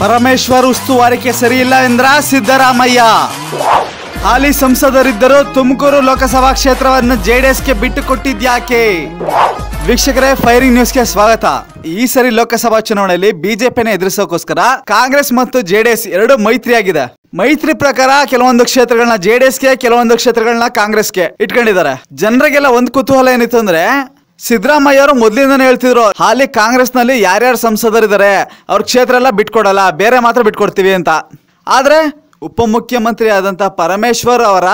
ಪರಮೇಶ್ವರ್ ಉಸ್ತುವಾರಿಕೆ ಸರಿಯಿಲ್ಲ ಎಂದ್ರ ಸಿದ್ದರಾಮಯ್ಯ. ಹಾಲಿ ಸಂಸದರಿದ್ದರೂ ತುಮಕೂರು ಲೋಕಸಭಾ ಕ್ಷೇತ್ರವನ್ನು ಜೆಡಿಎಸ್ಗೆ ಬಿಟ್ಟು ಕೊಟ್ಟಿದ್ಯಾಕೆ? ವೀಕ್ಷಕರೇ, ಫೈರಿಂಗ್ ನ್ಯೂಸ್ಗೆ ಸ್ವಾಗತ. ಈ ಸರಿ ಲೋಕಸಭಾ ಚುನಾವಣೆಯಲ್ಲಿ ಬಿಜೆಪಿನ ಎದುರಿಸೋಕೋಸ್ಕರ ಕಾಂಗ್ರೆಸ್ ಮತ್ತು ಜೆಡಿಎಸ್ ಎರಡು ಮೈತ್ರಿಯಾಗಿದೆ. ಮೈತ್ರಿ ಪ್ರಕಾರ ಕೆಲವೊಂದು ಕ್ಷೇತ್ರಗಳನ್ನ ಜೆಡಿಎಸ್ಗೆ, ಕೆಲವೊಂದು ಕ್ಷೇತ್ರಗಳನ್ನ ಕಾಂಗ್ರೆಸ್ಗೆ ಇಟ್ಕೊಂಡಿದ್ದಾರೆ. ಜನರಿಗೆಲ್ಲ ಒಂದ್ ಕುತೂಹಲ ಏನಿತ್ತು ಅಂದ್ರೆ ಸಿದ್ದರಾಮಯ್ಯ ಅವರು ಮೊದಲಿಂದನೇ ಹೇಳ್ತಿದ್ರು, ಹಾಲಿ ಕಾಂಗ್ರೆಸ್ನಲ್ಲಿ ಯಾರ್ಯಾರು ಸಂಸದರಿದ್ದಾರೆ, ಅವ್ರ ಕ್ಷೇತ್ರ ಎಲ್ಲ ಬಿಟ್ಕೊಡಲ್ಲ, ಬೇರೆ ಮಾತ್ರ ಬಿಟ್ಕೊಡ್ತೀವಿ ಅಂತ. ಆದರೆ ಉಪಮುಖ್ಯಮಂತ್ರಿ ಆದಂಥ ಪರಮೇಶ್ವರ್ ಅವರ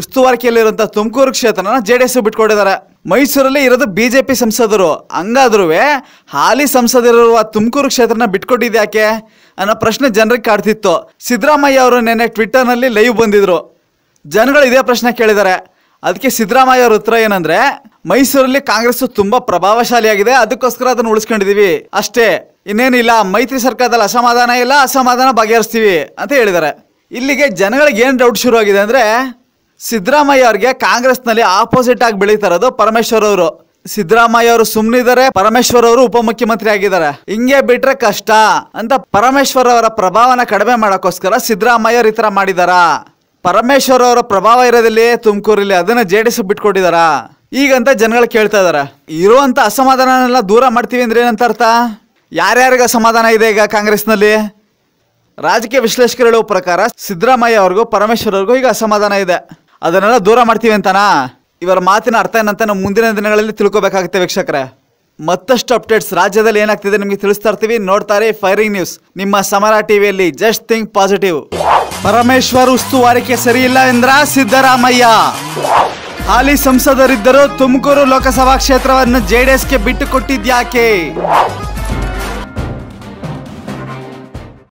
ಉಸ್ತುವಾರಿಕೆಯಲ್ಲಿರುವಂಥ ತುಮಕೂರು ಕ್ಷೇತ್ರನ ಜೆ ಡಿ ಎಸ್ ಬಿಟ್ಕೊಟ್ಟಿದ್ದಾರೆ. ಮೈಸೂರಲ್ಲಿ ಇರೋದು ಬಿ ಜೆ ಪಿ ಸಂಸದರು. ಹಂಗಾದ್ರೂ ಹಾಲಿ ಸಂಸದರಿರುವ ತುಮಕೂರು ಕ್ಷೇತ್ರನ ಬಿಟ್ಕೊಟ್ಟಿದ್ಯಾಕೆ ಅನ್ನೋ ಪ್ರಶ್ನೆ ಜನರಿಗೆ ಕಾಡ್ತಿತ್ತು. ಸಿದ್ದರಾಮಯ್ಯ ಅವರು ನಿನ್ನೆ ಟ್ವಿಟ್ಟರ್ನಲ್ಲಿ ಲೈವ್ ಬಂದಿದ್ರು. ಜನಗಳು ಇದೇ ಪ್ರಶ್ನೆ ಕೇಳಿದ್ದಾರೆ. ಅದಕ್ಕೆ ಸಿದ್ದರಾಮಯ್ಯ ಅವ್ರ ಉತ್ತರ ಏನಂದ್ರೆ ಮೈಸೂರಲ್ಲಿ ಕಾಂಗ್ರೆಸ್ ತುಂಬಾ ಪ್ರಭಾವಶಾಲಿಯಾಗಿದೆ. ಅದಕ್ಕೋಸ್ಕರ ಅದನ್ನು ಉಳಿಸ್ಕೊಂಡಿದೀವಿ. ಅಷ್ಟೇ, ಇನ್ನೇನಿಲ್ಲ, ಮೈತ್ರಿ ಸರ್ಕಾರದಲ್ಲಿ ಅಸಮಾಧಾನ ಇಲ್ಲ, ಅಸಮಾಧಾನ ಬಗೆಹರಿಸ್ತೀವಿ ಅಂತ ಹೇಳಿದ್ದಾರೆ. ಇಲ್ಲಿಗೆ ಜನಗಳಿಗೆ ಏನು ಡೌಟ್ ಶುರು ಆಗಿದೆ ಅಂದ್ರೆ, ಸಿದ್ದರಾಮಯ್ಯ ಅವ್ರಿಗೆ ಕಾಂಗ್ರೆಸ್ನಲ್ಲಿ ಆಪೋಸಿಟ್ ಆಗಿ ಬೆಳೀತಾ ಇರೋದು ಪರಮೇಶ್ವರ್ ಅವರು. ಸಿದ್ದರಾಮಯ್ಯ ಅವರು ಸುಮ್ಮನಿದ್ದಾರೆ ಪರಮೇಶ್ವರ್ ಅವರು ಉಪಮುಖ್ಯಮಂತ್ರಿ ಆಗಿದ್ದಾರೆ. ಹಿಂಗೆ ಬಿಟ್ರೆ ಕಷ್ಟ ಅಂತ ಪರಮೇಶ್ವರ್ ಅವರ ಪ್ರಭಾವನ ಕಡಿಮೆ ಮಾಡೋಕ್ಕೋಸ್ಕರ ಸಿದ್ದರಾಮಯ್ಯ ಈ ಥರ ಮಾಡಿದಾರಾ ಪರಮೇಶ್ವರ್ ಅವರ ಪ್ರಭಾವ ಇರೋದಿಲ್ಲ, ತುಮಕೂರಲ್ಲಿ ಅದನ್ನ ಜೆ ಡಿ ಎಸ್ ಬಿಟ್ಕೊಟ್ಟಿದಾರ ಈಗಂತ ಜನಗಳು ಕೇಳ್ತಾ ಇದಾರೆ, ಇರುವಂತ ಅಸಮಾಧಾನನೆಲ್ಲ ದೂರ ಮಾಡ್ತೀವಿ ಅಂದ್ರೆ ಏನಂತ ಅರ್ಥ? ಯಾರ್ಯಾರಿಗೆ ಅಸಮಾಧಾನ ಇದೆ ಈಗ ಕಾಂಗ್ರೆಸ್ನಲ್ಲಿ? ರಾಜಕೀಯ ವಿಶ್ಲೇಷಕರು ಪ್ರಕಾರ ಸಿದ್ದರಾಮಯ್ಯ ಅವ್ರಿಗೂ ಪರಮೇಶ್ವರ್ ಅವ್ರಿಗೂ ಈಗ ಅಸಮಾಧಾನ ಇದೆ. ಅದನ್ನೆಲ್ಲ ದೂರ ಮಾಡ್ತೀವಿ ಅಂತನಾ? ಇವರ ಮಾತಿನ ಅರ್ಥ ಏನಂತ ನಾವು ಮುಂದಿನ ದಿನಗಳಲ್ಲಿ ತಿಳ್ಕೊಬೇಕಾಗುತ್ತೆ ವೀಕ್ಷಕರೇ. ಮತ್ತಷ್ಟು ಅಪ್ಡೇಟ್ಸ್ ರಾಜ್ಯದಲ್ಲಿ ಏನಾಗ್ತಿದೆ ನಿಮಗೆ ತಿಳಿಸ್ತಾ ಇರ್ತೀವಿ. ನೋಡ್ತಾರೆ ಫೈರಿಂಗ್ ನ್ಯೂಸ್ ನಿಮ್ಮ ಸಮರ ಟಿವಿಯಲ್ಲಿ ಜಸ್ಟ್ ಥಿಂಕ್ ಪಾಸಿಟಿವ್. ಪರಮೇಶ್ವರ್ ಉಸ್ತುವಾರಿಕೆ ಸರಿಯಿಲ್ಲ ಎಂದ್ರ ಸಿದ್ದರಾಮಯ್ಯ. ಹಾಲಿ ಸಂಸದರಿದ್ದರೂ ತುಮಕೂರು ಲೋಕಸಭಾ ಕ್ಷೇತ್ರವನ್ನು ಜೆಡಿಎಸ್ಗೆ ಬಿಟ್ಟು ಕೊಟ್ಟಿದ್ಯಾಕೆ